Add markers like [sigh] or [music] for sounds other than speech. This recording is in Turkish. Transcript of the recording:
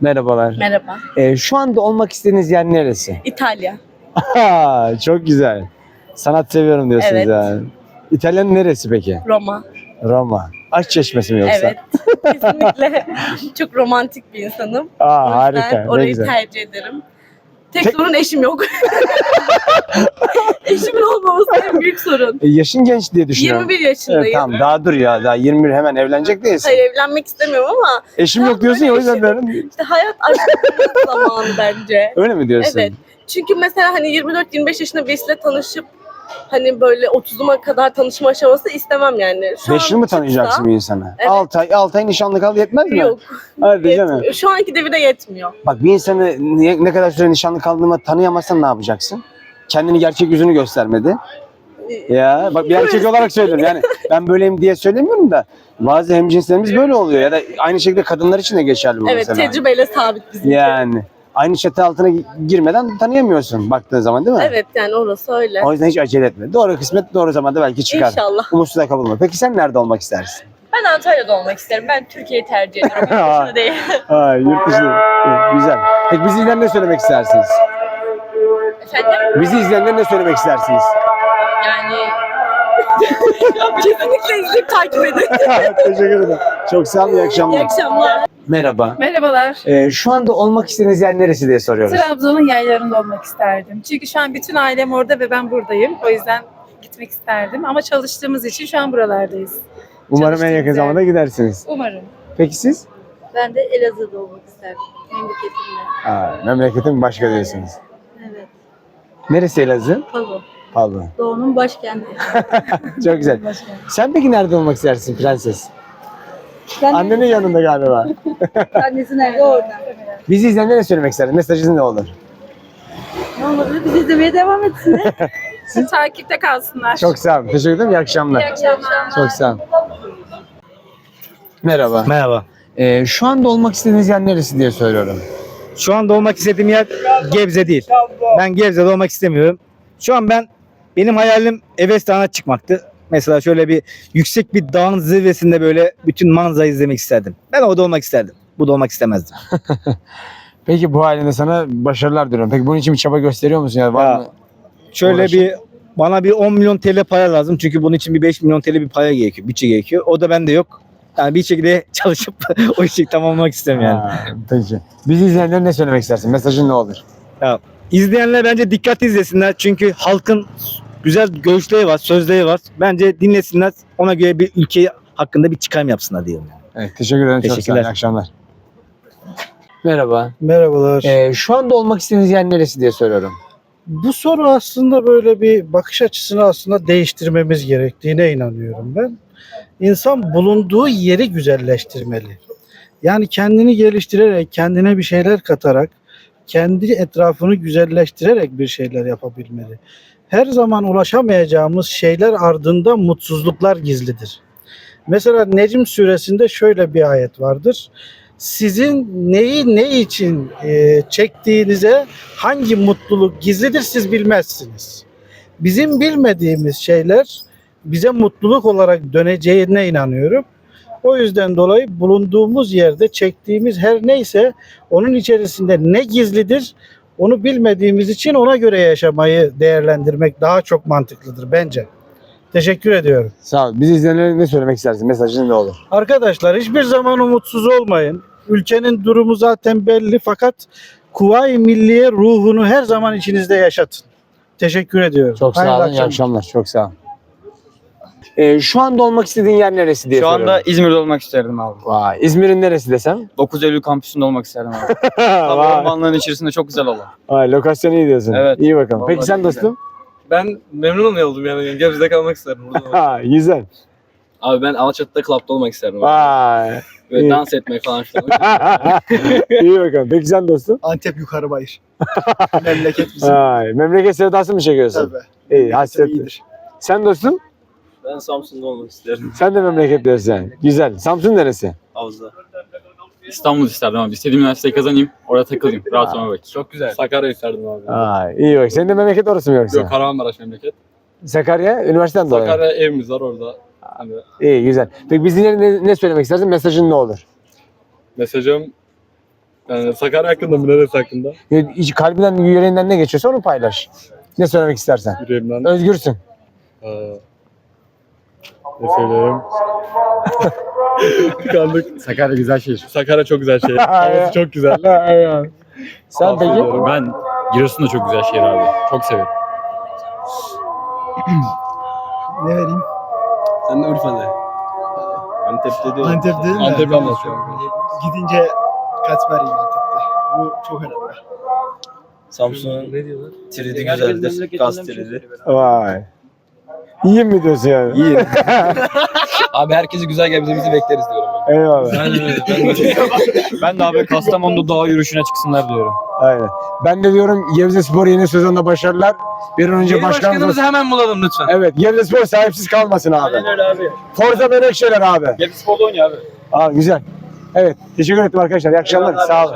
Merhabalar. Merhaba. Ee, şu anda olmak istediğiniz yer neresi? İtalya. Aha, Çok güzel. Sanat seviyorum diyorsunuz Evet. yani. İtalya'nın neresi peki? Roma. Roma. Aşk çeşmesi mi yoksa? Evet. Kesinlikle. [laughs] Çok romantik bir insanım. Aa, o yüzden harika. Ne orayı güzel. tercih ederim. Tek, Tek- sorun eşim yok. [laughs] Eşimin olmaması en büyük sorun. E, yaşın genç diye düşünüyorum. 21 yaşındayım. Evet, tamam daha dur ya. Daha 21 hemen evlenecek değilsin. Hayır evlenmek istemiyorum ama Eşim yok diyorsun ya o yüzden ben... işte hayat aşkının zamanı bence. Öyle mi diyorsun? Evet. Çünkü mesela hani 24-25 yaşında birisiyle tanışıp hani böyle 30'uma kadar tanışma aşaması istemem yani. Şu 5 yıl an mı çıksa- tanıyacaksın bir insana? Evet. 6 ay, 6 ay nişanlı kal yetmez mi? Yok. Hadi canım. Yetmiyor. Şu anki devirde yetmiyor. Bak bir insanı ne, ne kadar süre nişanlı kaldığında tanıyamazsan ne yapacaksın? Kendini gerçek yüzünü göstermedi. Ya bak bir erkek olarak söylüyorum yani [laughs] ben böyleyim diye söylemiyorum da bazı hemcinslerimiz böyle oluyor ya da aynı şekilde kadınlar için de geçerli bu Evet mesela. tecrübeyle sabit bizim. Yani aynı çatı altına gi- girmeden tanıyamıyorsun baktığın zaman değil mi? Evet yani orası öyle. O yüzden hiç acele etme. Doğru kısmet doğru zamanda belki çıkar. İnşallah. Umutsuzluğa kapılma. Peki sen nerede olmak istersin? Ben Antalya'da olmak isterim. Ben Türkiye'yi tercih ederim. Yurt [laughs] dışını değil. Ha, yurt dışı. Evet, Güzel. Peki bizi izleyenlere ne söylemek istersiniz? Efendim? Bizi izleyenlere ne söylemek istersiniz? Yani [laughs] Kesinlikle izleyip takip edin. [laughs] Teşekkür ederim. Çok sağ olun. İyi İyi akşamlar. Merhaba. Merhabalar. Ee, şu anda olmak istediğiniz yer neresi diye soruyoruz. Trabzon'un yaylarında olmak isterdim. Çünkü şu an bütün ailem orada ve ben buradayım. O yüzden gitmek isterdim. Ama çalıştığımız için şu an buralardayız. Umarım en yakın zamanda gidersiniz. Umarım. Peki siz? Ben de Elazığ'da olmak isterdim. Memleketimde. Ha, memleketin başka diyorsunuz. Evet. Neresi Elazığ? Palo. Pardon. Doğu'nun başkenti. [laughs] Çok güzel. Sen peki nerede olmak istersin prenses? Ben Annenin yanında galiba. [laughs] annesi nerede? Orada. Bizi izleyenlere ne söylemek isterdin? Mesajınız ne olur? Ne olabilir? Bizi izlemeye devam etsinler. [laughs] Takipte kalsınlar. Çok sağ olun. Teşekkür ederim. İyi akşamlar. İyi akşamlar. Çok sağ olun. Merhaba. Merhaba. Ee, şu anda olmak istediğiniz yer neresi diye soruyorum. Şu anda olmak istediğim yer Gebze değil. Ben Gebze'de olmak istemiyorum. Şu an ben benim hayalim Everest Dağı'na çıkmaktı. Mesela şöyle bir yüksek bir dağın zirvesinde böyle bütün manzarayı izlemek isterdim. Ben orada olmak isterdim. Burada olmak istemezdim. [laughs] Peki bu halinde sana başarılar diliyorum. Peki bunun için bir çaba gösteriyor musun? Ya, var Ya, mı? Şöyle Uğraşın. bir bana bir 10 milyon TL para lazım. Çünkü bunun için bir 5 milyon TL bir para gerekiyor. Bütçe gerekiyor. O da bende yok. Yani bir şekilde [laughs] çalışıp [laughs] o işi tamamlamak istiyorum yani. Ha, peki. Bizi izleyenlere ne söylemek istersin? Mesajın ne olur? İzleyenler bence dikkat izlesinler. Çünkü halkın güzel görüşleri var, sözleri var. Bence dinlesinler. Ona göre bir ülke hakkında bir çıkarım yapsınlar diyorum. yani. Evet, teşekkür ederim. Çok sağ olun. Teşekkürler. İyi akşamlar. Merhaba. Merhabalar. Ee, şu anda olmak istediğiniz yer neresi diye soruyorum. Bu soru aslında böyle bir bakış açısını aslında değiştirmemiz gerektiğine inanıyorum ben. İnsan bulunduğu yeri güzelleştirmeli. Yani kendini geliştirerek, kendine bir şeyler katarak, kendi etrafını güzelleştirerek bir şeyler yapabilmeli. Her zaman ulaşamayacağımız şeyler ardında mutsuzluklar gizlidir. Mesela Necm suresinde şöyle bir ayet vardır. Sizin neyi ne için e, çektiğinize hangi mutluluk gizlidir siz bilmezsiniz. Bizim bilmediğimiz şeyler bize mutluluk olarak döneceğine inanıyorum. O yüzden dolayı bulunduğumuz yerde çektiğimiz her neyse onun içerisinde ne gizlidir onu bilmediğimiz için ona göre yaşamayı değerlendirmek daha çok mantıklıdır bence. Teşekkür ediyorum. Sağ ol. Bizi izleyenlere ne söylemek istersin? Mesajın ne olur? Arkadaşlar hiçbir zaman umutsuz olmayın. Ülkenin durumu zaten belli fakat Kuvayi Milliye ruhunu her zaman içinizde yaşatın. Teşekkür ediyorum. Çok sağ Hayırlı olun. İyi akşamlar. akşamlar. Çok sağ olun. Ee, şu anda olmak istediğin yer neresi diye Şu anda soruyorum. İzmir'de olmak isterdim abi. Vay, İzmir'in neresi desem? 9 Eylül kampüsünde olmak isterdim abi. Tam [laughs] Vay. ormanlığın içerisinde çok güzel alan. Vay, lokasyon iyi diyorsun. Evet. İyi bakalım. Peki Vallahi sen güzel. dostum? Ben memnun oldum yani. Gebze'de kalmak isterim. Burada olmak. Ha, güzel. Abi ben Alaçatı'da klapta olmak isterdim. Abi. Vay. Böyle iyi. dans etmek falan filan. [laughs] iyi bakalım. Peki sen dostum? Antep yukarı bayır. [laughs] Memleket bizim. Vay, memleket sevdası mı çekiyorsun? Tabii. İyi, hasret. Sen dostum? Ben Samsun'da olmak isterim. Sen de memleket diyorsun. Güzel. Samsun neresi? Havuzda. İstanbul isterdim abi. İstediğim üniversiteyi kazanayım. Orada takılayım. Rahat olma vakit. Çok güzel. Sakarya isterdim abi. Vay, iyi bak. Senin de memleket orası mı yoksa? Yok Kahramanmaraş memleket. Sakarya, üniversiteden dolayı. Sakarya evimiz var orada. Hani İyi, güzel. Peki bizimle ne, ne söylemek istersin? Mesajın ne olur? mesajım Yani Sakarya hakkında mı neresi hakkında? Hiç kalbinden, yüreğinden ne geçiyorsa onu paylaş. Ne söylemek istersen. Yüreğimden. Özgürsün. Ee, söyleyeyim? Tıkandık. [laughs] Sakarya güzel şehir. Sakarya çok güzel şehir. [laughs] Havası çok güzel. [laughs] Sen peki? Ben Giresun da çok güzel şehir abi. Çok severim. [clears throat] Ne vereyim? Sen de Urfa'da. Antep'te de. Antep değil mi? Antep'i anlatıyorum. Gidince kaç vereyim Antep'te? Bu çok önemli. Samsun'un tridi güzeldir. Gaz tridi. Vay. İyi mi diyorsun yani? İyi. [laughs] Abi herkesi güzel gelmemizi bekleriz diyorum ben. Eyvallah. Ben de Ben de abi Kastamonu'da dağ yürüyüşüne çıksınlar diyorum. Aynen. Ben de diyorum Gebze Spor yeni sezonda başarılar. Bir an önce Yeni başkanımız... başkanımızı hemen bulalım lütfen. Evet, Gebze Spor sahipsiz kalmasın abi. Aynen öyle abi. Forza Menekşeler abi. Gebze Spor'da oynuyor abi. Aa güzel. Evet, teşekkür ettim arkadaşlar. İyi akşamlar. Sağ olun.